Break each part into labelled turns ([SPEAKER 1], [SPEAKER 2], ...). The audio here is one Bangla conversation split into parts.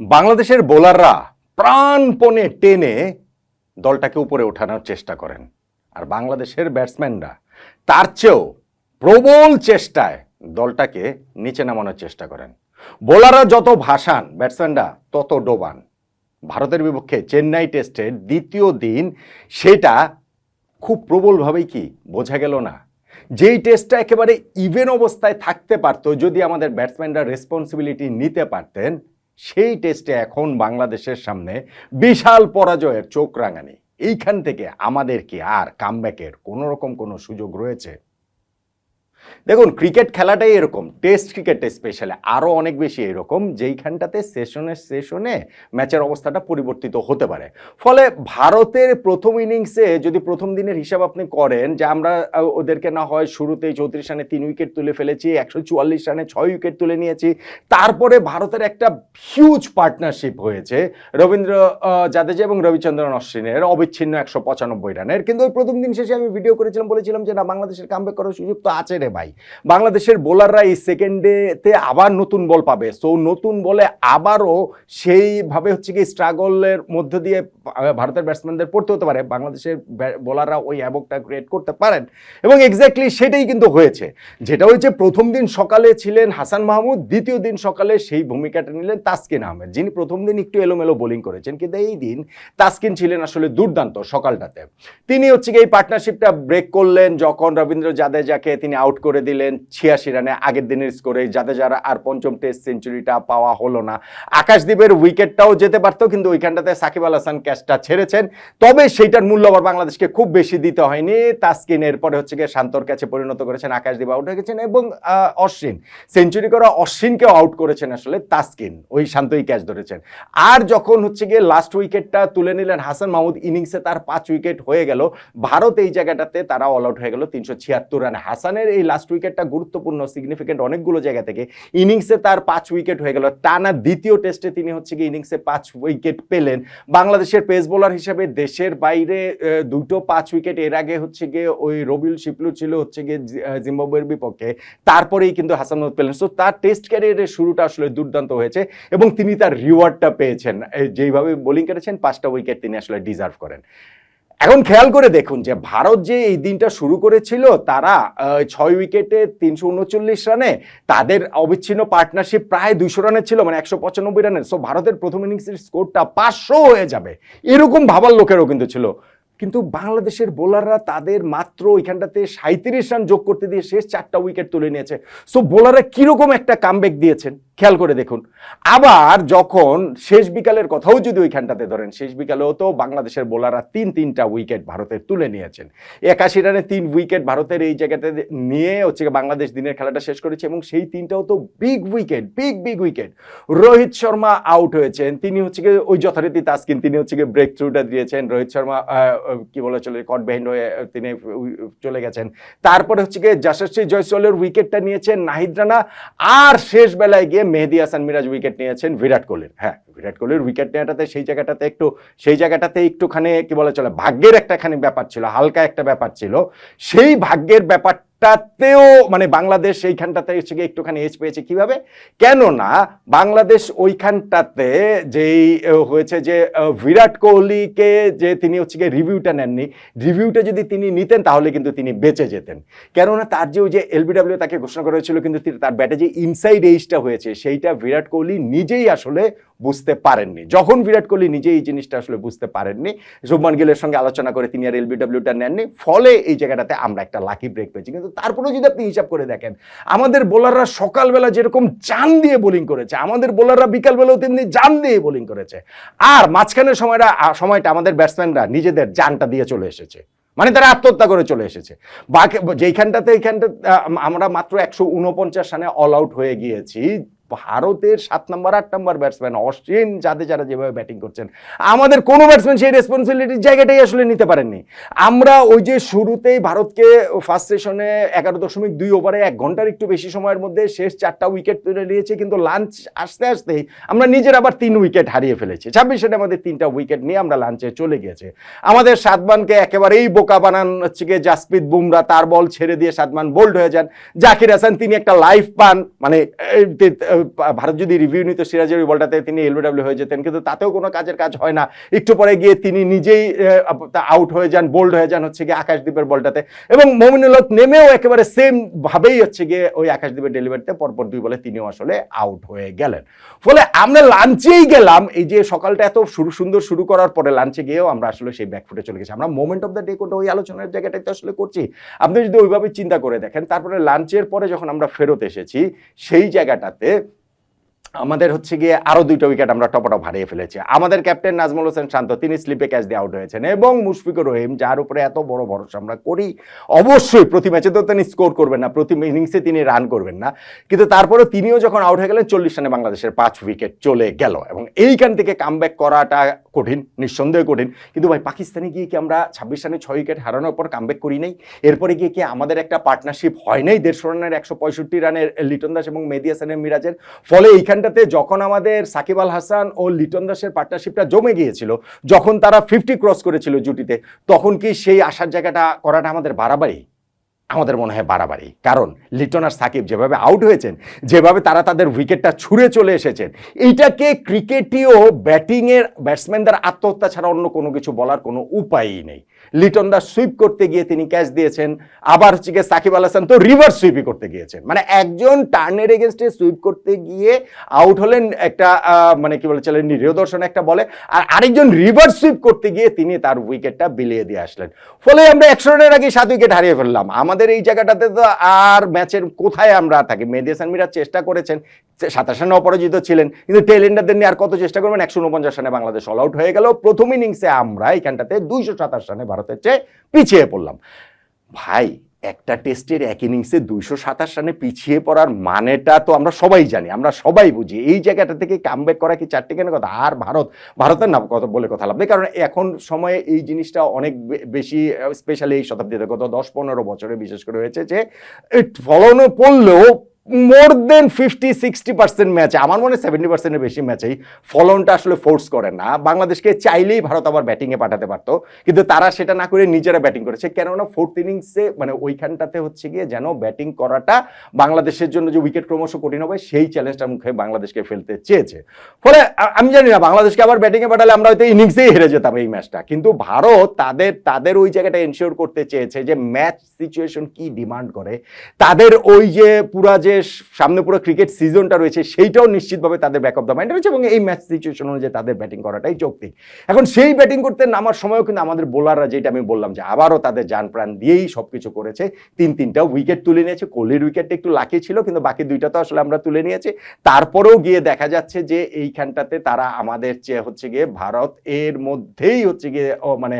[SPEAKER 1] বাংলাদেশের বোলাররা প্রাণপণে টেনে দলটাকে উপরে ওঠানোর চেষ্টা করেন। আর বাংলাদেশের ব্যাটসম্যানরা তার চেয়েও প্রবল চেষ্টায় দলটাকে নিচে নামানোর চেষ্টা করেন। বোলাররা যত ভাসান, ব্যাটসম্যানরা তত ডোবান। ভারতের বিপক্ষে চেন্নাই টেস্টের দ্বিতীয় দিন সেটা খুব প্রবলভাবেই কি বোঝা গেল না। যেই টেস্টটা একেবারে ইভেন অবস্থায় থাকতে পারতো, যদি আমাদের ব্যাটসম্যানরা রেসপন্সিবিলিটি নিতে পারতেন সেই টেস্টে এখন বাংলাদেশের সামনে বিশাল পরাজয়ের চোখ রাঙানি। এইখান থেকে আমাদের কি আর কামব্যাকের কোনোরকম কোনো সুযোগ রয়েছে? দেখুন, ক্রিকেট খেলাটাই এরকম, টেস্ট ক্রিকেট স্পেশালি আরও অনেক বেশি এরকম, যেইখানটাতে সেশনে সেশনে ম্যাচের অবস্থাটা পরিবর্তিত হতে পারে। ফলে ভারতের প্রথম ইনিংসে যদি প্রথম দিনের হিসাব আপনি করেন, যে আমরা ওদেরকে না হয় শুরুতেই চৌত্রিশ রানে তিন উইকেট তুলে ফেলেছি, একশো চুয়াল্লিশ রানে ছয় উইকেট তুলে নিয়েছি, তারপরে ভারতের একটা হিউজ পার্টনারশিপ হয়েছে, রবীন্দ্র জাদেজা এবং রবিচন্দ্রন অশ্বিনের অবিচ্ছিন্ন একশো পঁচানব্বই রানের। কিন্তু ওই প্রথম দিন শেষে আমি ভিডিও করেছিলাম, বলেছিলাম যে, না, বাংলাদেশের কামব্যাক করার সুযোগ তো আছে রে। ভাই। বাংলাদেশের বোলাররা এই সেকেন্ডেতে আবার নতুন বল পাবে। সো নতুন বলে আবারও সেইভাবে হচ্ছে কি স্ট্রাগলের মধ্য দিয়ে ভারতের ব্যাটসম্যানদের পড়তে হতে পারে। বাংলাদেশের বোলাররা ওই অ্যাবকটা ক্রিয়েট করতে পারেন। এবং এক্স্যাক্টলি সেটাই কিন্তু হয়েছে। যেটা হয়েছে, প্রথম দিন সকালে ছিলেন হাসান মাহমুদ, দ্বিতীয় দিন সকালে সেই ভূমিকাটা নিলেন তাসকিন আহমেদ, যিনি প্রথম দিন একটু এলোমেলো বোলিং করেছেন। কিন্তু এই দিন তাসকিন ছিলেন আসলে দুর্দান্ত সকালটাতে। তিনি হচ্ছে কি এই পার্টনারশিপটা ব্রেক করলেন যখন রবীন্দ্র জাদেজাকে তিনি আউট করে দিলেন ছিয়াশি রানে আগের দিনের স্কোরে, যাতে যারা আর পঞ্চম টেস্ট সেঞ্চুরিটা পাওয়া হলো না। আকাশদ্বীপের উইকেটটাও যেতে পারতো, কিন্তু ওইখানটাতে সাকিব আল হাসান ক্যাচটা ছেড়েছেন। তবে সেইটার মূল্য আবার বাংলাদেশকে খুব বেশি দিতে হয়নি। তাসকিন এরপরে হচ্ছে গিয়ে শান্তর কাছে পরিণত করেছেন আকাশদ্বীপ আউট হয়ে গেছেন এবং অশ্বিন। সেঞ্চুরি করা অশ্বিনকেও আউট করেছেন আসলে তাসকিন। ওই শান্তই ক্যাচ ধরেছেন। আর যখন হচ্ছে গিয়ে লাস্ট উইকেটটা তুলে নিলেন হাসান মাহমুদ ইনিংসে তার পাঁচ উইকেট হয়ে গেল। ভারত এই জায়গাটাতে তারা অল আউট হয়ে গেল তিনশো ছিয়াত্তর রানে। হাসানের এই লাস্ট উইকেটটা গুরুত্বপূর্ণ সিগনিফিকেন্ট অনেকগুলো জায়গা থেকে। ইনিংসে তার পাঁচ উইকেট হয়ে গেল। টানা দ্বিতীয় টেস্টে তিনি হচ্ছে গিয়ে ইনিংসে পাঁচ উইকেট পেলেন। বাংলাদেশের পেস বোলার হিসেবে দেশের বাইরে দুটো পাঁচ উইকেট এর আগে হচ্ছে গিয়ে ওই রবিউল শিপলু ছিল হচ্ছে গিয়ে জিম্বাবুয়ের বিপক্ষে। তারপরেই কিন্তু হাসান পেলেন। সো তার টেস্ট ক্যারিয়ারের শুরুটা আসলে দুর্দান্ত হয়েছে এবং তিনি তার রিওয়ার্ডটা পেয়েছেন। যেইভাবে বোলিং করেছেন পাঁচটা উইকেট তিনি আসলে ডিজার্ভ করেন। এখন খেয়াল করে দেখুন যে ভারত যে এই দিনটা শুরু করেছিল, তারা ছয় উইকেটে তিনশো উনচল্লিশ রানে, তাদের অবিচ্ছিন্ন পার্টনারশিপ প্রায় দুইশো রানের ছিল মানে একশো পঁচানব্বই রানের। সো ভারতের প্রথম ইনিংসের স্কোরটা পাঁচশো হয়ে যাবে। এরকম ভাবার লোকেরও কিন্তু ছিল। কিন্তু বাংলাদেশের বোলাররা তাদের মাত্র ওইখানটাতে সাঁত্রিশ রান যোগ করতে দিয়ে শেষ চারটা উইকেট তুলে নিয়েছে। সো বোলাররা কীরকম একটা কামব্যাক দিয়েছেন? খেয়াল করে দেখুন। আবার যখন শেষ বিকালের কথাও যদি ওইখানটাতে ধরেন, শেষ বিকালেও তো বাংলাদেশের বোলাররা তিন তিনটা উইকেট ভারতের তুলে নিয়েছেন। একাশি রানে তিন উইকেট ভারতের এই জায়গাতে নিয়ে হচ্ছে বাংলাদেশ দিনের খেলাটা শেষ করেছে এবং সেই তিনটাও তো big wicket big big wicket Rohit Sharma out হয়েছেন। তিনি হচ্ছে ওই যথারীতি তাসকিন, তিনি হচ্ছে ব্রেক থ্রুটা দিয়েছেন। রোহিত শর্মা কি বলে চলে কট বেহিন্ড হয়ে তিনি চলে গেছেন। তারপরে হচ্ছে গিয়ে যশস্বী জয়সওয়ালের উইকেটটা নিয়েছেন নাহিদ রানা, আর শেষ বেলায় গিয়ে মেহেদি হাসান মিরাজ উইকেট নিয়েছেন বিরাট কোহলির। হ্যাঁ। বিরাট কোহলির উইকেট নেওয়াটাতে সেই জায়গাটাতে একটু, সেই জায়গাটাতে একটুখানি কি বলে চলে, ভাগ্যের একটাখানি ব্যাপার ছিল, হালকা একটা ব্যাপার ছিল। সেই ভাগ্যের ব্যাপারটাতেও মানে বাংলাদেশ সেইখানটাতে হচ্ছে একটুখানি এজ পেয়েছে কীভাবে? কেননা বাংলাদেশ ওইখানটাতে যেই হয়েছে যে বিরাট কোহলিকে যে তিনি হচ্ছে গিয়ে রিভিউটা নেননি রিভিউটা যদি তিনি নিতেন তাহলে কিন্তু তিনি বেঁচে যেতেন। কেননা তার যে ওই যে এলবিডব্লিউ তাকে ঘোষণা করা হয়েছিল কিন্তু তার ব্যাটে যে ইনসাইড এইজটা হয়েছে, সেইটা বিরাট কোহলি নিজেই আসলে বুঝতে পারেননি। যখন বিরাট কোহলি নিজেই এই জিনিসটা আসলে বুঝতে পারেননি, শুভমান গিলের সঙ্গে আলোচনা করে তিনি আর এলবিডব্লিউটা নেননি, ফলে এই জায়গাটাতে আমরা একটা লাকি ব্রেক পেয়েছি। কিন্তু তারপরেও যদি আপনি হিসাব করে দেখেন, আমাদের বোলাররা সকালবেলা যেরকম জান দিয়ে বোলিং করেছে, আমাদের বোলাররা বিকালবেলাও তেমনি জান দিয়ে বোলিং করেছে। আর মাঝখানের সময়টা সময়টা আমাদের ব্যাটসম্যানরা নিজেদের জানটা দিয়ে চলে এসেছে। মানে তারা আত্মহত্যা করে চলে এসেছে। বাকি, যেইখানটাতে এইখানটা আমরা মাত্র একশো উনপঞ্চাশ রানে অল আউট হয়ে গিয়েছি। ভারতের সাত নম্বর, আট নম্বর ব্যাটসম্যান অশ্বিন যাদের যারা যেভাবে ব্যাটিং করছেন। আমাদের কোনো ব্যাটসম্যান সেই রেসপন্সিবিলিটির জায়গাটাই আসলে নিতে পারেননি। আমরা ওই যে শুরুতেই ভারতকে ফার্স্ট সেশনে এগারো দশমিক দুই ওভারে এক ঘণ্টার একটু বেশি সময়ের মধ্যে শেষ চারটা উইকেট তুলে নিয়েছে, কিন্তু লাঞ্চ আসতে আসতেই আমরা নিজের আবার তিন উইকেট হারিয়ে ফেলেছি। ছাব্বিশ রানে আমাদের তিনটা উইকেট নিয়ে আমরা লাঞ্চে চলে গিয়েছে। আমাদের সাতবানকে একেবারেই বোকা বানান হচ্ছে গিয়ে জাসপ্রীত বুমরা, তার বল ছেড়ে দিয়ে সাতমান বোল্ড হয়ে যান। জাকির হাসান, তিনি একটা লাইফ পান মানে ভারত যদি রিভিউ নিত সিরাজের ওই বলটাতে তিনি এলবিডব্লিউ হয়ে যেতেন, কিন্তু তাতেও কোনো কাজের কাজ হয় না। একটু পরে গিয়ে তিনি নিজেই আউট হয়ে যান বোল্ড হয়ে যান হচ্ছে গিয়ে আকাশদ্বীপের বলটাতে। এবং মমিনুল হক নেমেও একেবারে সেম ভাবেই হচ্ছে গিয়ে ওই আকাশদ্বীপের ডেলিভারিতে পরপর দুই বলে তিনিও আসলে আউট হয়ে গেলেন। ফলে আমরা লাঞ্চেই গেলাম, এই যে সকালটা এত শুরু, সুন্দর শুরু করার পরে লাঞ্চে গিয়েও আমরা আসলে সেই ব্যাকফুটে চলে গেছি। আমরা মোমেন্ট অফ দ্য ডে কোনটা ওই আলোচনার জায়গাটাই তো আসলে করছি। আপনি যদি ওইভাবে চিন্তা করে দেখেন, তারপরে লাঞ্চের পরে যখন আমরা ফেরত এসেছি, সেই জায়গাটাতে আমাদের হচ্ছে গিয়ে আরও দুইটা উইকেট আমরা টপটপ হারিয়ে ফেলেছি। আমাদের ক্যাপ্টেন নাজমুল হোসেন শান্ত, তিনি স্লিপে ক্যাচ দিয়ে আউট হয়েছেন এবং মুশফিকুর রহিম, যার উপরে এত বড় ভরসা আমরা করি, অবশ্যই প্রতি ম্যাচে তো তিনি স্কোর করবেন না, প্রতি ইনিংসে তিনি রান করবেন না। কিন্তু তারপরে তিনিও যখন আউট হয়ে গেলেন, চল্লিশ রানে বাংলাদেশের পাঁচ উইকেট চলে গেল এবং এইখান থেকে কামব্যাক করাটা কঠিন, নিঃসন্দেহে কঠিন। কিন্তু ভাই, পাকিস্তানে গিয়ে কি আমরা ছাব্বিশ রানে ছয় উইকেট হারানোর পর কামব্যাক করি নাই? এরপরে গিয়ে কি আমাদের একটা পার্টনারশিপ হয় নাই? দেড়শো রানের একশো পঁয়ষট্টি রানের লিটন দাস এবং মেহেদি হাসানের মিরাজের? ফলে এইখানটাতে যখন আমাদের সাকিব আল হাসান ও লিটন দাসের পার্টনারশিপটা জমে গিয়েছিল, যখন তারা ফিফটি ক্রস করেছিল জুটিতে, তখন কি সেই আসার জায়গাটা করাটা আমাদের বাড়াবাড়ি? আমাদের মনে হয় বাড়াবাড়ি। কারণ লিটন আর সাকিব যেভাবে আউট হয়েছেন, যেভাবে তারা তাদের উইকেটটা ছুঁড়ে চলে এসেছেন, এইটাকে ক্রিকেটীয় ব্যাটিংয়ের ব্যাটসম্যানদের আত্মহত্যা ছাড়া অন্য কোনো কিছু বলার কোনো উপায়ই নেই। লিটন দাস সুইপ করতে গিয়ে তিনি ক্যাচ দিয়েছেন। আবার হচ্ছে গিয়ে সাকিব আল হাসান তো রিভার্স সুইপই করতে গিয়েছেন। মানে একজন টার্নের এগেনস্টে সুইপ করতে গিয়ে আউট হলেন একটা মানে কি বলেছিলেন নিরীহ দর্শন একটা বলে, আর আরেকজন রিভার্স সুইপ করতে গিয়ে তিনি তার উইকেটটা বিলিয়ে দিয়ে আসলেন। ফলে আমরা একশো রানের আগে সাত উইকেট হারিয়ে ফেললাম। আমাদের এই জায়গাটাতে তো আর ম্যাচের কোথায় আমরা থাকি? মেহেদি হাসান মিরাজ চেষ্টা করেছেন সাতাশ রানে অপরাজিত ছিলেন, কিন্তু টেলেন্ডারদের নিয়ে আর কত চেষ্টা করবেন? একশো উনপঞ্চাশ রানে বাংলাদেশ অল আউট হয়ে গেল। প্রথম ইনিংসে আমরা এখানটাতে দুইশো সাতাশ রানে ভারতের চেয়ে পিছিয়ে পড়লাম। ভাই, একটা টেস্টের এক ইনিংসে দুইশো সাতাশ রানে পিছিয়ে পড়ার মানেটা তো আমরা সবাই জানি, আমরা সবাই বুঝি। এই জায়গাটা থেকে কামব্যাক করা কি চারটে কেন কথা? আর ভারত, ভারতের নাম কথা বলে কথা লাভ নেই, কারণ এখন সময়ে এই জিনিসটা অনেক বেশি স্পেশালি এই শতাব্দীতে গত দশ পনেরো বছরে বিশেষ করে হয়েছে যে ফলনও পড়লেও more than fifty sixty percent ম্যাচে আমার মনে সেভেন্টি পার্সেন্টের বেশি ম্যাচেই ফলনটা আসলে ফোর্স করে না। বাংলাদেশকে চাইলেই ভারত আবার ব্যাটিংয়ে পাঠাতে পারতো, কিন্তু তারা সেটা না করে নিজেরা ব্যাটিং করেছে। কেননা ফোর্থ ইনিংসে মানে ওইখানটাতে হচ্ছে গিয়ে যেন ব্যাটিং করাটা বাংলাদেশের জন্য যে উইকেট ক্রমশ কঠিন হবে, সেই চ্যালেঞ্জটার মুখে বাংলাদেশকে ফেলতে চেয়েছে। ফলে আমি জানি না, বাংলাদেশকে আবার ব্যাটিংয়ে পাঠালে আমরা হয়তো ইনিংসেই হেরে যেতাম এই ম্যাচটা কিন্তু ভারত তাদের তাদের ওই জায়গাটা এনশিওর করতে চেয়েছে যে ম্যাচ সিচুয়েশন কি ডিমান্ড করে। তাদের ওই যে পুরা যে সামনে পুরো ক্রিকেট সিজনটা রয়েছে, সেইটাও নিশ্চিতভাবে তাদের ব্যাক অফ দ্য মাইন্ড রয়েছে এবং এই ম্যাচ সিচুয়েশন অনুযায়ী তাদের ব্যাটিং করাটাই যৌক্তিক। এখন সেই ব্যাটিং করতে নামার সময়ও কিন্তু আমাদের বোলাররা যেটা আমি বললাম যে আবারও তাদের যান প্রাণ দিয়েই সব কিছু করেছে। তিন তিনটা উইকেট তুলে নিয়েছে, কোহলির উইকেটটা একটু লাকি ছিল, কিন্তু বাকি দুইটা তো আসলে আমরা তুলে নিয়েছি। তারপরেও গিয়ে দেখা যাচ্ছে যে এইখানটাতে তারা আমাদের চেয়ে হচ্ছে গিয়ে ভারত এর মধ্যেই হচ্ছে গিয়ে মানে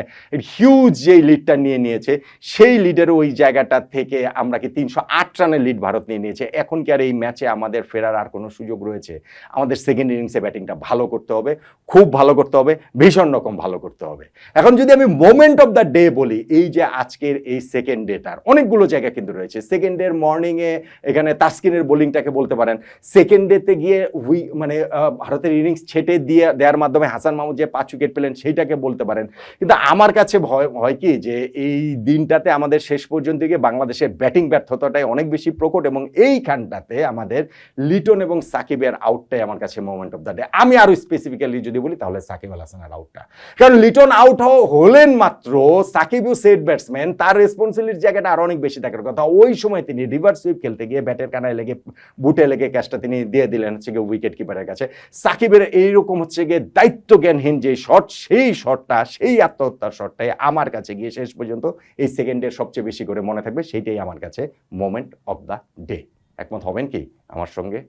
[SPEAKER 1] হিউজ যে লিডটা নিয়ে নিয়েছে, সেই লিডের ওই জায়গাটা থেকে আমরা কি তিনশো আট রানের লিড ভারত নিয়ে নিয়েছে। এখন কি আর এই ম্যাচে আমাদের ফেরার আর কোনো সুযোগ রয়েছে? আমাদের সেকেন্ড ইনিংসে ব্যাটিংটা ভালো করতে হবে, খুব ভালো করতে হবে, ভীষণ রকম ভালো করতে হবে। এখন যদি আমি মোমেন্ট অফ দ্য ডে বলি, এই যে আজকের এই সেকেন্ড ডেটার অনেকগুলো জায়গা কিন্তু রয়েছে। সেকেন্ড ডের মর্নিংয়ে এখানে তাস্কিনের বোলিংটাকে বলতে পারেন। সেকেন্ড ডেতে গিয়ে উই মানে ভারতের ইনিংস ছেটে দিয়ে, দেওয়ার মাধ্যমে হাসান মাহমুদ যে পাঁচ উইকেট পেলেন সেইটাকে বলতে পারেন। কিন্তু আমার কাছে ভয় হয় কি যে এই দিনটাতে আমাদের শেষ পর্যন্ত গিয়ে বাংলাদেশের ব্যাটিং ব্যর্থতাটাই অনেক বেশি প্রকট এবং এইখানটাতে আমাদের লিটন এবং সাকিবের আউটটাই আমার কাছে মোমেন্ট অফ দ্য ডে আমি আরও স্পেসিফিক্যালি যদি বলি, তাহলে সাকিব আল হাসানের আউটটা কারণ লিটন আউট হলেন মাত্র সাকিবও সেট ব্যাটসম্যান তার রেসপন্সিবিলিটির জায়গাটা আরও অনেক বেশি থাকার কথা। ওই সময় তিনি রিভার্স সুইপ খেলতে গিয়ে ব্যাটের কানায় লেগে বুটে লেগে ক্যাচটা তিনি দিয়ে দিলেন হচ্ছে গিয়ে উইকেট কিপারের কাছে। সাকিবের এইরকম হচ্ছে গিয়ে দায়িত্ব জ্ঞানহীন যে শট সেই শটটা সেই আত্মহত্যার শটটাই আমার কাছে গিয়ে শেষ পর্যন্ত এই সেকেন্ডের সবচেয়ে বেশি করে মনে থাকবে, সেইটাই আমার কাছে মোমেন্ট অফ দ্য ডে একমত হবেন কি আমার সঙ্গে?